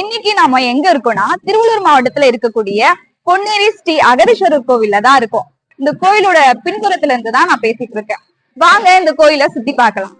இன்னைக்கு நாம எங்க இருக்கோம்னா திருவள்ளூர் மாவட்டத்துல இருக்கக்கூடிய பொன்னேரி ஸ்ரீ அகரீஸ்வரர் கோவில்ல தான் இருக்கும். இந்த கோயிலோட பின்புறத்துல இருந்து தான் நான் பேசிட்டு இருக்கேன். வாங்க இந்த கோயிலை சுத்தி பார்க்கலாம்.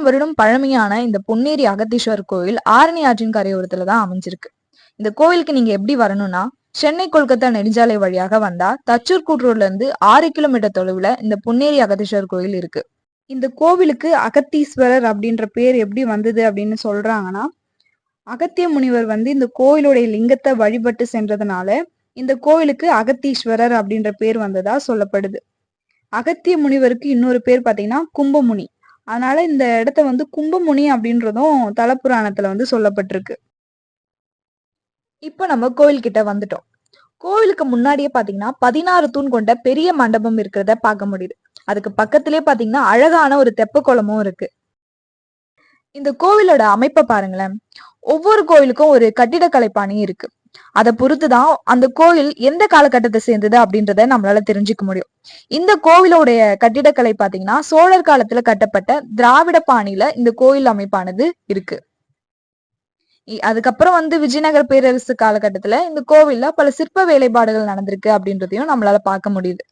ஆயிரம் வருடம் பழமையான இந்த பொன்னேரி அகத்தீஸ்வரர் கோயில் ஆரணி ஆற்றின் கரையோரத்துல தான் அமைஞ்சிருக்கு. இந்த கோயிலுக்கு நீங்க எப்படி வரணும்னா சென்னை கொல்கத்தா நெடுஞ்சாலை வழியாக வந்தா தச்சூர் கூட்ரோட்ல இருந்து ஆறு கிலோமீட்டர் தொலைவுல இந்த பொன்னேரி அகத்தீஸ்வரர் கோயில் இருக்கு. இந்த கோவிலுக்கு அகத்தீஸ்வரர் அப்படின்ற பேர் எப்படி வந்தது அப்படின்னு சொல்றாங்கன்னா அகத்திய முனிவர் வந்து இந்த கோயிலுடைய லிங்கத்தை வழிபட்டு சென்றதுனால இந்த கோவிலுக்கு அகத்தீஸ்வரர் அப்படின்ற பேர் வந்ததா சொல்லப்படுது. அகத்திய முனிவருக்கு இன்னொரு பேர் பார்த்தீங்கன்னா கும்பமுனி. அதனால இந்த இடத்த வந்து கும்பமுனி அப்படின்றதும் தலப்புராணத்துல வந்து சொல்லப்பட்டிருக்கு. இப்ப நம்ம கோயில்கிட்ட வந்துட்டோம். கோவிலுக்கு முன்னாடியே பாத்தீங்கன்னா பதினாறு தூண் கொண்ட பெரிய மண்டபம் இருக்கிறத பார்க்க முடியுது. அதுக்கு பக்கத்திலே பாத்தீங்கன்னா அழகான ஒரு தெப்ப குளமும் இருக்கு. இந்த கோவிலோட அமைப்பை பாருங்களேன். ஒவ்வொரு கோவிலுக்கும் ஒரு கட்டிடக்கலை பாணி இருக்கு. அதை பொறுத்துதான் அந்த கோயில் எந்த காலகட்டத்தை சேர்ந்தது அப்படின்றத நம்மளால தெரிஞ்சுக்க முடியும். இந்த கோவிலோடைய கட்டிடக்கலை பாத்தீங்கன்னா சோழர் காலத்துல கட்டப்பட்ட திராவிட பாணியில இந்த கோயில் அமைப்பானது இருக்கு. அதுக்கப்புறம் வந்து விஜயநகர் பேரரசு காலகட்டத்துல இந்த கோவில்ல பல சிற்ப வேலைப்பாடுகள் நடந்திருக்கு அப்படின்றதையும் நம்மளால பார்க்க முடியுது.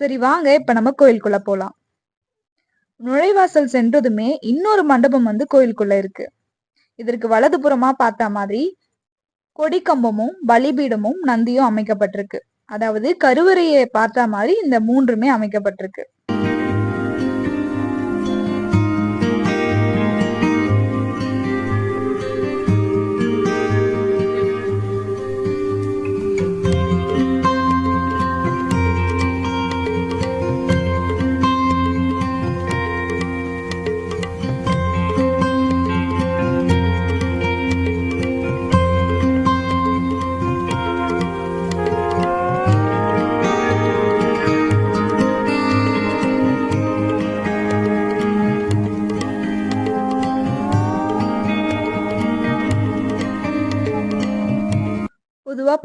சரி வாங்க இப்ப நம்ம கோயிலுக்குள்ள போலாம். நுழைவாசல் சென்றதுமே இன்னொரு மண்டபம் வந்து கோயிலுக்குள்ள இருக்கு. இதற்கு வலது புறமா பார்த்த மாதிரி கொடிக்கம்பமும் பலிபீடமும் நந்தியும் அமைக்கப்பட்டிருக்கு. அதாவது கருவறையை பார்த்த மாதிரி இந்த மூன்றுமே அமைக்கப்பட்டிருக்கு.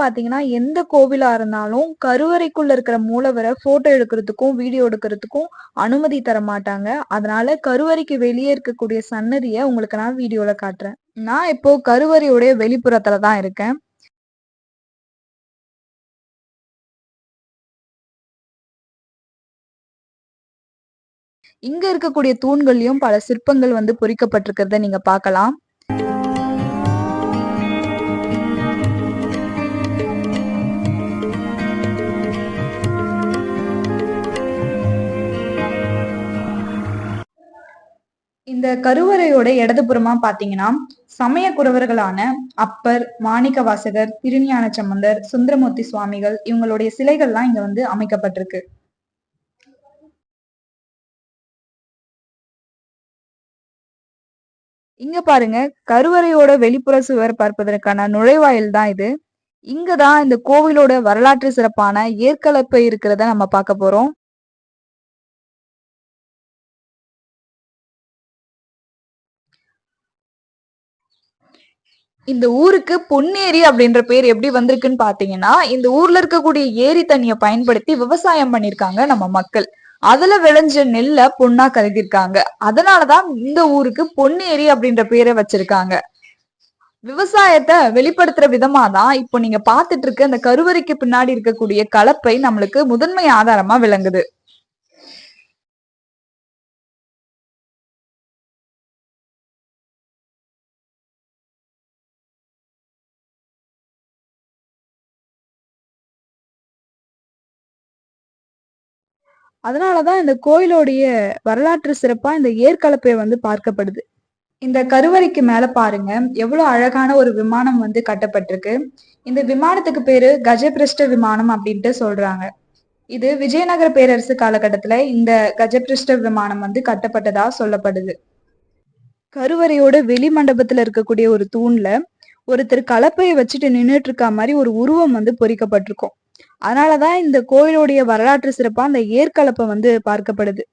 பாத்தீங்கன்னா எந்த கோவிலா இருந்தாலும் கருவறைக்குள்ள இருக்கிற மூலவரை போட்டோ எடுக்கிறதுக்கும் வீடியோ எடுக்கிறதுக்கும் அனுமதி தர மாட்டாங்க. அதனால கருவறைக்கு வெளியே இருக்கக்கூடிய சன்னதியை உங்களுக்கு நான் வீடியோல காட்டுறேன். நான் இப்போ கருவறையுடைய வெளிப்புறத்துல தான் இருக்கேன். இங்க இருக்கக்கூடிய தூண்கள்லயும் பல சிற்பங்கள் வந்து பொறிக்கப்பட்டிருக்கிறத நீங்க பார்க்கலாம். இந்த கருவறையோட இடதுபுறமா பாத்தீங்கன்னா சமய குறவர்களான அப்பர் மாணிக்க வாசகர் திருஞான சம்பந்தர் சுந்தரமூர்த்தி சுவாமிகள் இவங்களுடைய சிலைகள்லாம் இங்க வந்து அமைக்கப்பட்டிருக்கு. இங்க பாருங்க கருவறையோட வெளிப்புற சுவர் பார்ப்பதற்கான நுழைவாயில் தான் இது. இங்கதான் இந்த கோவிலோட வரலாற்று சிறப்பான ஏற்கலப்பை இருக்கிறத நம்ம பார்க்க போறோம். இந்த ஊருக்கு பொன்னேரி அப்படின்ற பேர் எப்படி வந்திருக்குன்னு பாத்தீங்கன்னா இந்த ஊர்ல இருக்கக்கூடிய ஏரி தண்ணியை பயன்படுத்தி விவசாயம் பண்ணிருக்காங்க நம்ம மக்கள். அதுல விளைஞ்ச நெல்லை பொண்ணா கருதிருக்காங்க அதனாலதான் இந்த ஊருக்கு பொன்னேரி அப்படின்ற பேரை வச்சிருக்காங்க. விவசாயத்தை வெளிப்படுத்துற விதமா தான் இப்போ நீங்க பாத்துட்டு இருக்க இந்த கருவறைக்கு பின்னாடி இருக்கக்கூடிய கலப்பை நம்மளுக்கு முதன்மை ஆதாரமா விளங்குது. அதனாலதான் இந்த கோயிலோடைய வரலாற்று சிறப்பா இந்த ஏற்கலப்பை வந்து பார்க்கப்படுது. இந்த கருவறைக்கு மேல பாருங்க. எவ்வளவு அழகான ஒரு விமானம் வந்து கட்டப்பட்டிருக்கு. இந்த விமானத்துக்கு பேரு கஜபிரஷ்ட விமானம் அப்படின்ட்டு சொல்றாங்க. இது விஜயநகர பேரரசு காலகட்டத்துல இந்த கஜபிரஷ்ட விமானம் வந்து கட்டப்பட்டதா சொல்லப்படுது. கருவறையோட வெளி மண்டபத்துல இருக்கக்கூடிய ஒரு தூண்ல ஒருத்தர் கலப்பையை வச்சுட்டு நின்றுட்டு இருக்க மாதிரி ஒரு உருவம் வந்து பொறிக்கப்பட்டிருக்கும். அதனாலதான் இந்த கோயிலுடைய வரலாற்று சிறப்பா அந்த ஏற்கலப்பை வந்து பார்க்கப்படுது.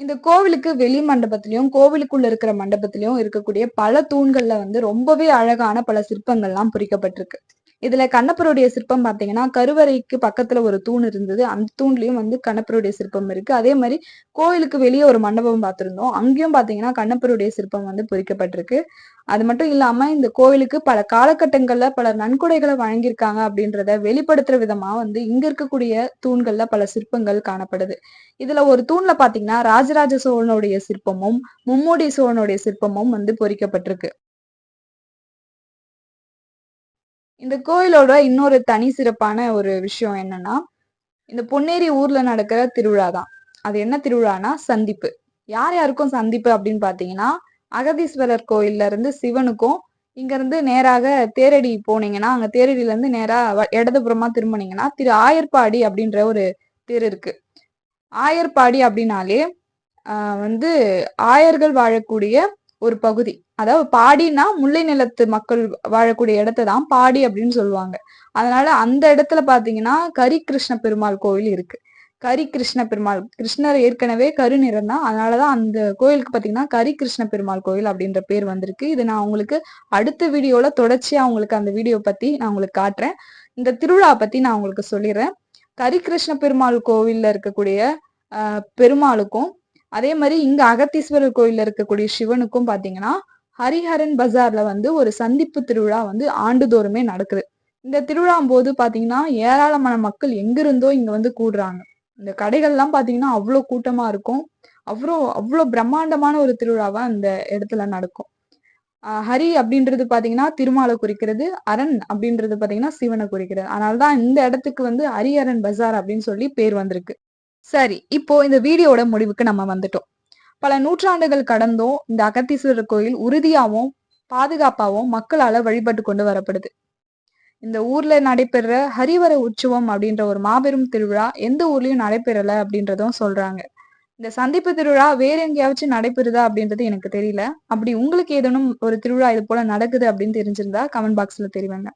இந்த கோவிலுக்கு வெளி மண்டபத்திலயும் கோவிலுக்குள்ள இருக்கிற மண்டபத்திலயும் இருக்கக்கூடிய பல தூண்கள்ல வந்து ரொம்பவே அழகான பல சிற்பங்கள்லாம் பொறிக்கப்பட்டிருக்கு. இதுல கண்ணப்பருடைய சிற்பம் பாத்தீங்கன்னா கருவறைக்கு பக்கத்துல ஒரு தூண் இருந்தது. அந்த தூண்லயும் வந்து கண்ணப்பருடைய சிற்பம் இருக்கு. அதே மாதிரி கோயிலுக்கு வெளியே ஒரு மண்டபம் பார்த்திருந்தோம் அங்கேயும் பாத்தீங்கன்னா கண்ணப்பருடைய சிற்பம் வந்து பொறிக்கப்பட்டிருக்கு. அது மட்டும் இல்லாம இந்த கோயிலுக்கு பல காலகட்டங்கள்ல பல நன்கொடைகளை வழங்கியிருக்காங்க அப்படின்றத வெளிப்படுத்துற விதமா வந்து இங்க இருக்கக்கூடிய தூண்கள்ல பல சிற்பங்கள் காணப்படுது. இதுல ஒரு தூண்ல பாத்தீங்கன்னா ராஜராஜ சோழனுடைய சிற்பமும் மும்மூடி சோழனுடைய சிற்பமும் வந்து பொறிக்கப்பட்டிருக்கு. இந்த கோயிலோட இன்னொரு தனி சிறப்பான ஒரு விஷயம் என்னன்னா இந்த பொன்னேரி ஊர்ல நடக்கிற திருவிழா தான். அது என்ன திருவிழானா சந்திப்பு. யார் யாருக்கும் சந்திப்பு அப்படின்னு பாத்தீங்கன்னா அகதீஸ்வரர் கோயில்ல இருந்து சிவனுக்கும் இங்க இருந்து நேராக தேரடி போனீங்கன்னா அங்க தேரடியில இருந்து நேரா வ- இடதுபுறமா திரும்பினீங்கன்னா திரு ஆயர்பாடி அப்படின்ற ஒரு தேர் இருக்கு. ஆயர்பாடி அப்படின்னாலே வந்து ஆயர்கள் வாழக்கூடிய ஒரு பகுதி. அதாவது பாடினா முல்லை நிலத்து மக்கள் வாழக்கூடிய இடத்தை தான் பாடி அப்படின்னு சொல்லுவாங்க. அதனால அந்த இடத்துல பாத்தீங்கன்னா கரி கிருஷ்ண பெருமாள் கோவில் இருக்கு. கரி கிருஷ்ண பெருமாள் கிருஷ்ணர் ஏற்கனவே கருநிறம் தான். அதனாலதான் அந்த கோயிலுக்கு பாத்தீங்கன்னா கரி கிருஷ்ண பெருமாள் கோயில் அப்படின்ற பேர் வந்திருக்கு. இது நான் உங்களுக்கு அடுத்த வீடியோல தொடர்ச்சியா உங்களுக்கு அந்த வீடியோ பத்தி நான் உங்களுக்கு காட்டுறேன். இந்த திருவிழா பத்தி நான் உங்களுக்கு சொல்லிடுறேன். கரி கிருஷ்ண பெருமாள் கோவில்ல இருக்கக்கூடிய பெருமாளுக்கும் அதே மாதிரி இங்க அகத்தீஸ்வரர் கோயில்ல இருக்கக்கூடிய சிவனுக்கும் பாத்தீங்கன்னா ஹரிஹரன் பஜார்ல வந்து ஒரு சந்திப்பு திருவிழா வந்து ஆண்டுதோறுமே நடக்குது. இந்த திருவிழா போது பாத்தீங்கன்னா ஏராளமான மக்கள் எங்கிருந்தோ இங்க வந்து கூடுறாங்க. இந்த கடைகள்லாம் பாத்தீங்கன்னா அவ்வளோ கூட்டமா இருக்கும். அவ்வளோ அவ்வளோ பிரம்மாண்டமான ஒரு திருவிழாவா இந்த இடத்துல நடக்கும். ஹரி அப்படின்றது பாத்தீங்கன்னா திருமாலை குறிக்கிறது அரண் அப்படின்றது பாத்தீங்கன்னா சிவனை குறிக்கிறது. அதனாலதான் இந்த இடத்துக்கு வந்து ஹரிஹரன் பஜார் அப்படின்னு சொல்லி பேர் வந்திருக்கு. சரி இப்போ இந்த வீடியோட முடிவுக்கு நம்ம வந்துட்டோம். பல நூற்றாண்டுகள் கடந்தும் இந்த அகத்தீஸ்வரர் கோயில் உறுதியாகவும் பாதுகாப்பாகவும் மக்களால வழிபட்டு கொண்டு வரப்படுது. இந்த ஊர்ல நடைபெற ஹரிவர உற்சவம் அப்படின்ற ஒரு மாபெரும் திருவிழா எந்த ஊர்லயும் நடைபெறல அப்படின்றதும் சொல்றாங்க. இந்த சந்திப்பு திருவிழா வேற எங்கேயாச்சும் நடைபெறுதா அப்படின்றது எனக்கு தெரியல. அப்படி உங்களுக்கு ஏதேனும் ஒரு திருவிழா இது போல நடக்குது அப்படின்னு தெரிஞ்சிருந்தா கமெண்ட் பாக்ஸ்ல தெரிவிங்க.